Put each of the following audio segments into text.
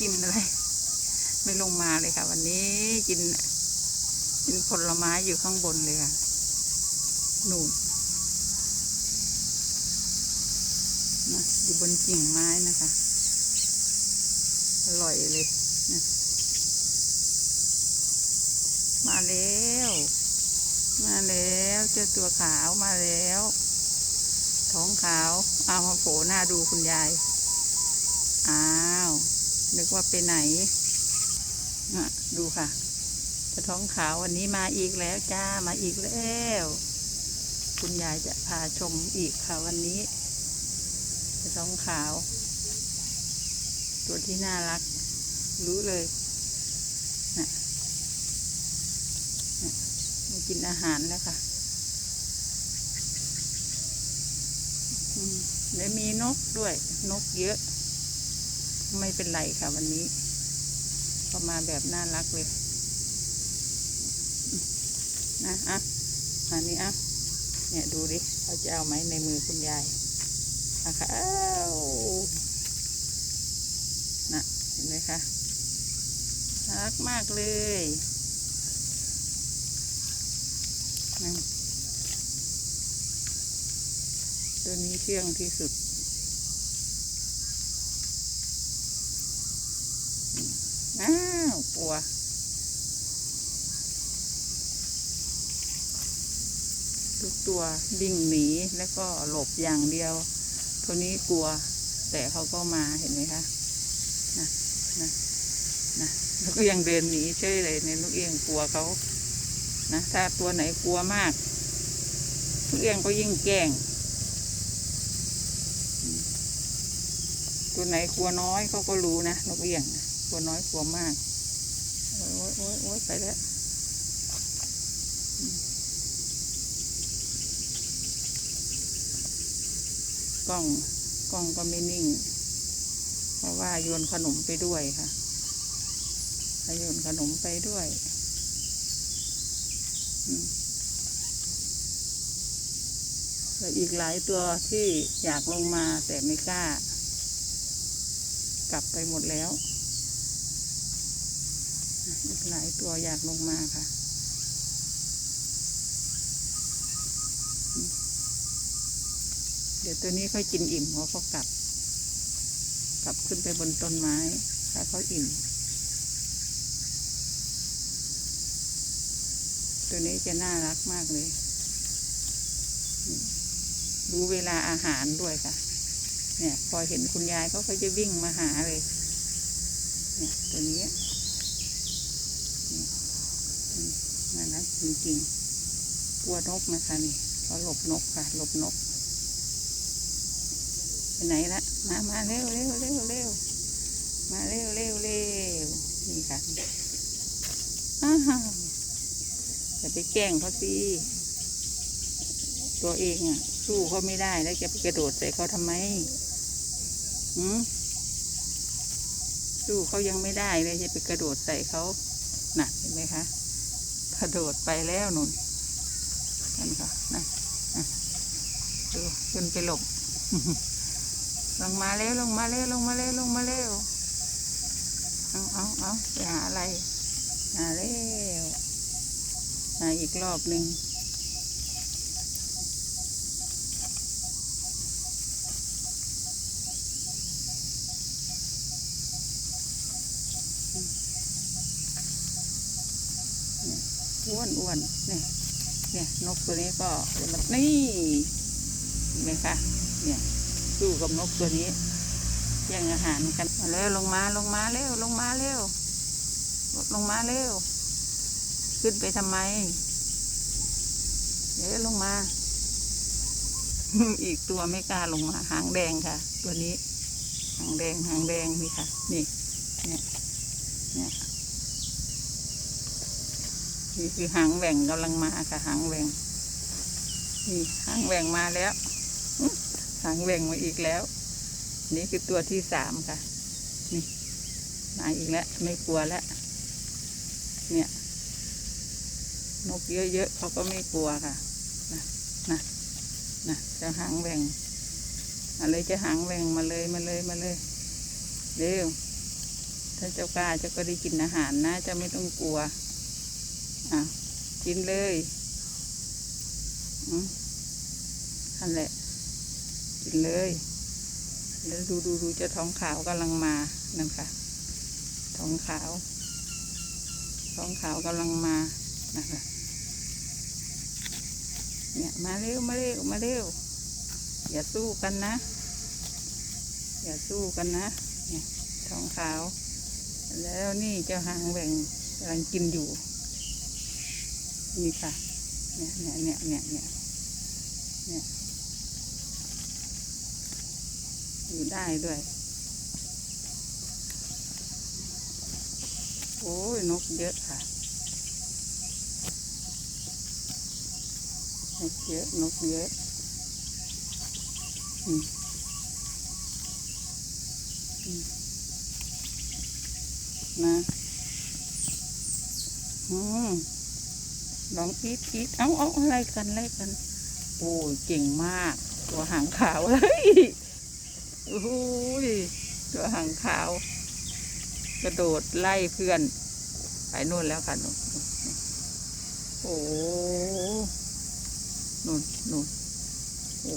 กินอะไรไม่ลงมาเลยค่ะ วันนี้กิน กินผลไม้อยู่ข้างบนเลยค่ะนูนนะอยู่บนกิ่งไม้นะคะ อร่อยเลยนะมาแล้ว มาแล้วเจ้าตัวขาวมาแล้ว ท้องขาว เอามาโผล่หน้าดูคุณยาย อ้า นึกว่าไปไหนดูค่ะเจ้าท้องขาววันนี้มาอีกแล้วจ้ามาอีกแล้ว คุณยายจะพาชมอีกค่ะวันนี้เจ้าท้องขาว ตัวที่น่ารัก รู้เลยนะนะมากินอาหารแล้วค่ะแล้วมีนกด้วย นกเยอะ ไม่เป็นไรค่ะวันนี้ก็มาแบบน่ารักเลยนะอะอันนี้อะเนี่ยดูดิเขาจะเอาไหมในมือคุณยายนะคะอ้าวนะเห็นไหมคะน่ารักมากเลยตัวนี้เชื่องที่สุด อ้าวกลัว ทุกตัวดิ่งหนีแล้วก็หลบอย่างเดียว ตัวนี้กลัว แต่เขาก็มาเห็นไหมคะนะนะนะแล้วก็ยังเดินหนีเฉยเลยเนี่ยลูกเอียงกลัวเขานะถ้าตัวไหนกลัวมากลูกเอียงก็ยิ่งแกล้งตัวไหนกลัวน้อยเขาก็รู้นะนกเอียงนะ กลัวน้อยกลัวมาก โอ้ยโอ้ยโอ้ยโอ้ยไปแล้วกล้องกล้องก็ไม่นิ่ง เพราะว่าโยนขนมไปด้วยค่ะโยนขนมไปด้วยแล้วอีกหลายตัวที่อยากลงมาแต่ไม่กล้า กลับไปหมดแล้ว อีกหลายตัวอยากลงมาค่ะ เดี๋ยวตัวนี้ค่อยกินอิ่มเพราะเขากลับ กลับขึ้นไปบนต้นไม้ถ้าเขาอิ่ม ตัวนี้จะน่ารักมากเลยรู้เวลาอาหารด้วยค่ะ เนี่ย พอเห็นคุณยายเขาก็จะวิ่งมาหาเลย เนี่ย ตัวนี้ น่ารักจริงๆกลัวนกนะคะนี่เขาหลบนกค่ะหลบนกไปไหนละมามาเร็วเร็วเร็วเร็วมาเร็วเร็วเร็วนี่ค่ะอ้าวจะไปแกล้งเขาสิตัวเองอะ สู้เขาไม่ได้แล้วจะไปกระโดดใส่เขาทำไมหืมสู้เขายังไม่ได้เลยจะไปกระโดดใส่เขาหน่ะเห็นไหมคะ กระโดดไปแล้วนุ่นนั่นค่ะนะดูขึ้นไปหลบลงมาเร็วลงมาเร็วลงมาเร็วลงมาเร็วเอาเอาเอาไปหาอะไรหาเร็วหาอีกรอบหนึ่ง อ้วนอ้วนเนี่ยเนี่ยนกตัวนี้ก็มันนี่เห็นไหมคะเนี่ยสู้กับนกตัวนี้แย่งอาหารกันมาแล้วลงมาลงมาเร็วลงมาเร็วลงมาเร็ว ขึ้นไปทำไมเดี๋ยวลงมา อีกตัวไม่กล้าลงมาหางแดงค่ะ ตัวนี้ หางแดงหางแดงนี่ค่ะ นี่ เนี่ยเนี่ย นี่คือหางแหว่งกำลังมาค่ะหางแหว่งนี่หางแหว่งมาแล้วหางแหว่งมาอีกแล้ว นี่คือตัวที่สามค่ะ นี่มาอีกแล้วไม่กลัวแล้วเนี่ยนกเยอะๆเขาก็ไม่กลัวค่ะนะนะนะจะหางแหว่งมาเลยจะหางแหว่งมาเลยมาเลยมาเลยเร็วถ้าเจ้ากล้าเจ้าก็ได้กินอาหารนะจ้าไม่ต้องกลัว อะ กินเลยอืมนั่นแหละ กินเลย แล้วดูดูดูจะท้องขาวกำลังมานั่นค่ะ ท้องขาว ท้องขาวกำลังมานะคะเนี่ยมาเร็วมาเร็วมาเร็วอย่าสู้กันนะ อย่าสู้กันนะ เนี่ยท้องขาว แล้วนี่เจ้าหางแหว่งกำลังกินอยู่ นี่ค่ะ เนี่ยเนี่ยเนี่ยเนี่ยเนี่ยอยู่ได้ด้วย โอ้ยนกเยอะค่ะ นกเยอะ นกเยอะอืมอืมนะอืม ลองคิดคิดเอาเอาอะไรกันอะไรกัน โอ้ยเก่งมาก ตัวหางขาวเฮ้ยโอ้ยตัวหางขาว กระโดดไล่เพื่อน ไปนู่นแล้วค่ะนู่นโอ้นู่นนู่นโอ้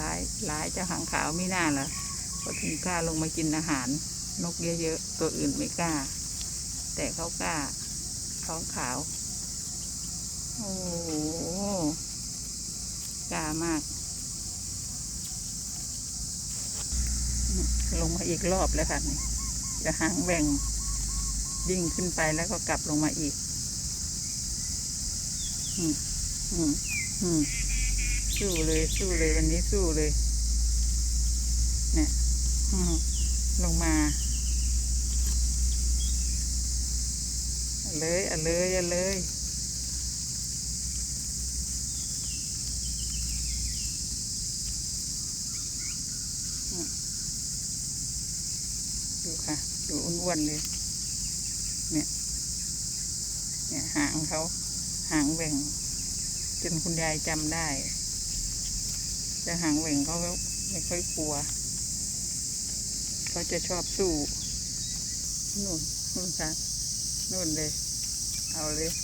ร้ายร้ายเจ้าหางขาวไม่น่าละพอถึงกล้าลงมากินอาหาร นกเยอะๆ ตัวอื่นไม่กล้า แต่เขากล้าท้องขาว โอ้โหกล้ามาก ลงมาอีกรอบแล้วค่ะจะหางแหว่งวิ่งขึ้นไปแล้วก็กลับลงมาอีก อืมอืมอืมสู้เลยสู้เลยวันนี้สู้เลย เนี่ยลงมาเอาเลยเอาเลยเลย ดู ค่ะดูอ้วนๆเลย เนี่ย เนี่ยหางเขาหางแหว่ง จนคุณยายจำได้ แต่หางแหว่งเขาไม่ค่อยกลัวเขาจะชอบสู้นู่นนู่นค่ะนู่นเลย เอาเลย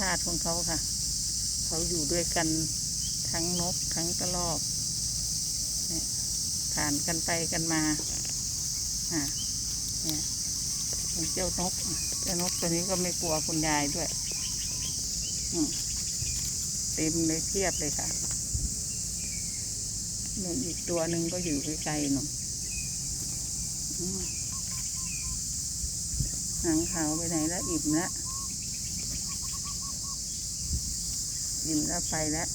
ชาติของเขาค่ะ เขาอยู่ด้วยกันทั้งนกทั้งกระรอกผ่านกันไปกันมาอ่าเนี่ยเจ้านกเจ้านกตัวนี้ก็ไม่กลัวคุณยายด้วยเต็มเลยเทียบเลยค่ะนู่นอีกตัวหนึ่งก็อยู่ไกลๆหนุ่มอืมหางขาวไปไหนแล้วอิ่มแล้ว อิ่มแล้วไปแล้ว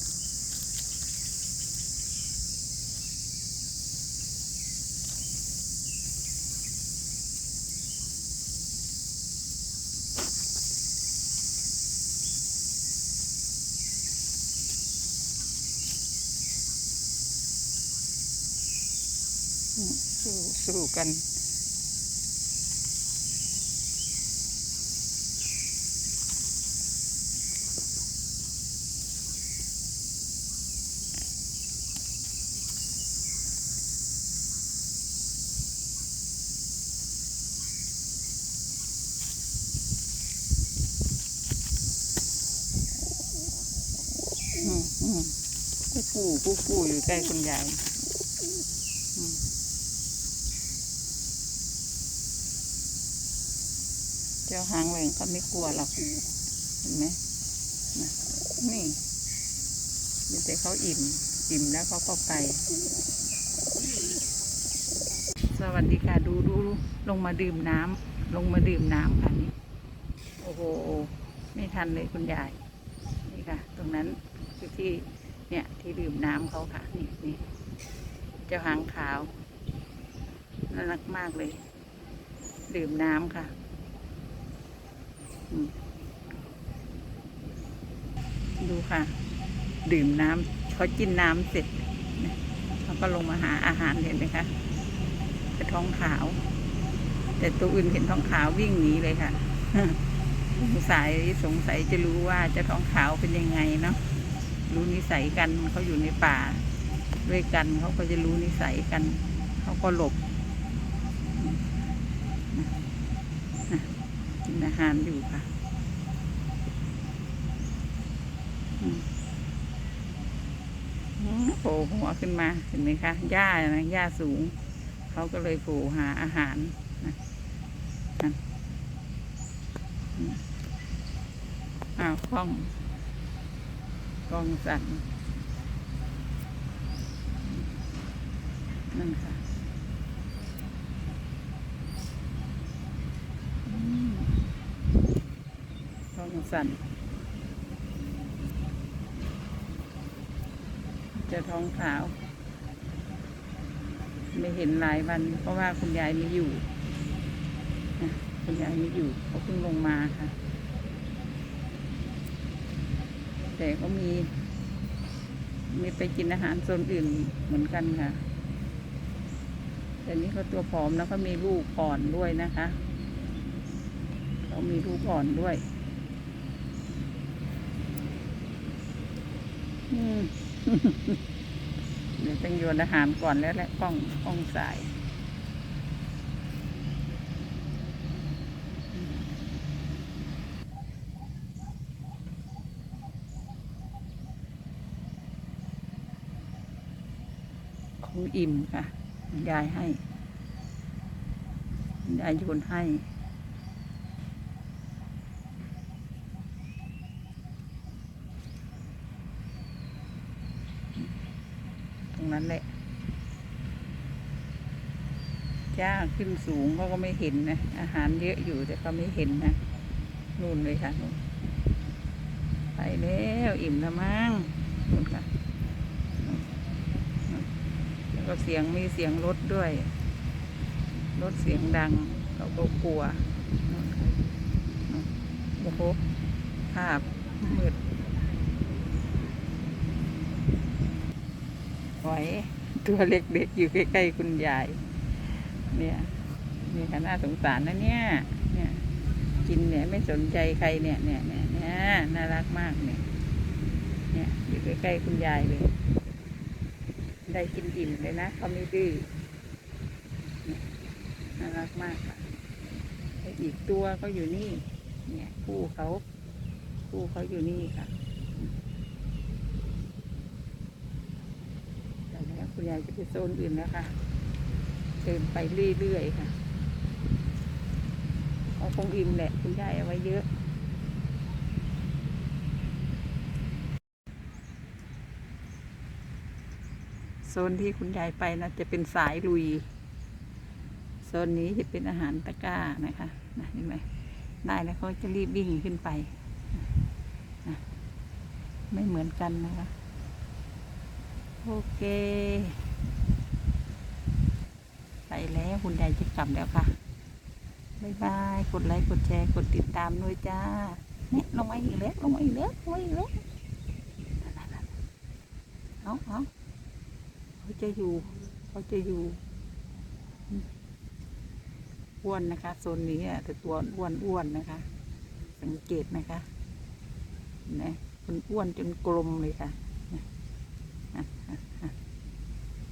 สู้สู้กัน อืมอืม กูกูกูกูอยู่ใกล้คุณยายเจ้าหางแหวงเขาไม่กลัวหรอกเห็นไหมนะนี่มีแต่เขาอิ่ม อิ่มแล้วเขาก็ไป สวัสดีค่ะ ดูดูลงมาดื่มน้ำลงมาดื่มน้ำค่ะนี่โอ้โห ไม่ทันเลยคุณยาย นี่ค่ะ ตรงนั้นคือที่ เนี่ย ที่ดื่มน้ำเขาค่ะ นี่นี่เจ้าหางขาวน่ารักมากเลย ดื่มน้ำค่ะดูค่ะ ดื่มน้ำเขากินน้ำเสร็จเขาก็ลงมาหาอาหารเห็นไหมคะกระท้องขาว แต่ตัวอื่นเห็นท้องขาววิ่งหนีเลยค่ะสงสัยสงสัยจะรู้ว่าเจะท้องขาวเป็นยังไงเนาะ รู้นิสัยกันเขาอยู่ในป่า ด้วยกันเขาก็จะรู้นิสัยกัน เขาก็หลบกินอาหารอยู่ค่ะโผล่หัวขึ้นมาเห็นไหมคะหญ้านะหญ้าสูง เขาก็เลยโผล่หาอาหารนะอ้าวกล้อง กองสันนั่นค่ะอกองสันจะท้องขาว ไม่เห็นหลายวัน เพราะว่าคุณยายไม่อยู่ คุณยายไม่อยู่เขาเพิ่งลงมาค่ะ แต่ก็มี มีไปกินอาหารโซนอื่นเหมือนกันค่ะ แต่นี้เขาตัวผอมแล้วก็มีลูกอ่อนด้วยนะคะเขามีลูกอ่อนด้วย อืมเดี๋ยวต้องโยนอาหารก่อนแล้วแหละกล้องกล้องสาย คงอิ่มค่ะยายให้ยายโยนให้ ตรงนั้นแหละจ้าขึ้นสูงเขาก็ไม่เห็นนะ อาหารเยอะอยู่แต่เขาไม่เห็นนะ นู่นเลยค่ะนู่นไปแล้วอิ่มแล้วมั้งนู่นค่ะ ก็เสียงมีเสียงรถด้วย รถเสียงดังเขาก็กลัวโอ้โหภาพมืดหอยตัวเล็กๆอยู่ใกล้ๆคุณยาย เนี่ยนี่ค่ะน่าสงสารนะเนี่ย เนี่ย กินเนี่ยไม่สนใจใครเนี่ยเนี่ยเนี่ยเนี่ยน่ารักมากเนี่ย เนี่ยอยู่ใกล้ๆคุณยายเลย ได้กินอิ่มเลยนะเขาไม่ดื้อน่ารักมากค่ะอีกตัวก็อยู่นี่ เนี่ยคู่เขาคู่เขาอยู่นี่ค่ะแต่แล้วคุณยายจะไปโซนอื่นแล้วค่ะเดินไปเรื่อยๆค่ะเอาคงอิ่มแหละคุณยายเอาไว้เยอะ โซนที่คุณยายไปนะจะเป็นสายลุย โซนนี้จะเป็นอาหารตะกร้านะคะนะเห็นไหมได้แล้วเขาจะรีบวิ่งขึ้นไปนะไม่เหมือนกันนะคะ โอเค ไปแล้วคุณยายจะกลับแล้วค่ะบายบาย กดไลค์กดแชร์กดติดตามด้วยจ้าเนี่ยลงมาอีกแล้วลงมาอีกแล้วลงมาอีกแล้วเอาเอา เขาจะอยู่ เขาจะอยู่อ้วนนะคะโซนนี้อะแต่ตัวอ้วนอ้วนนะคะ สังเกตนะคะนะมันอ้วนจนกลมเลยค่ะ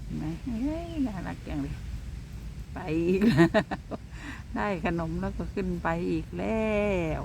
นไหมเฮ้ยน่ารักจังเลยไปอีกแล้วได้ขนมแล้วก็ขึ้นไปอีกแล้ว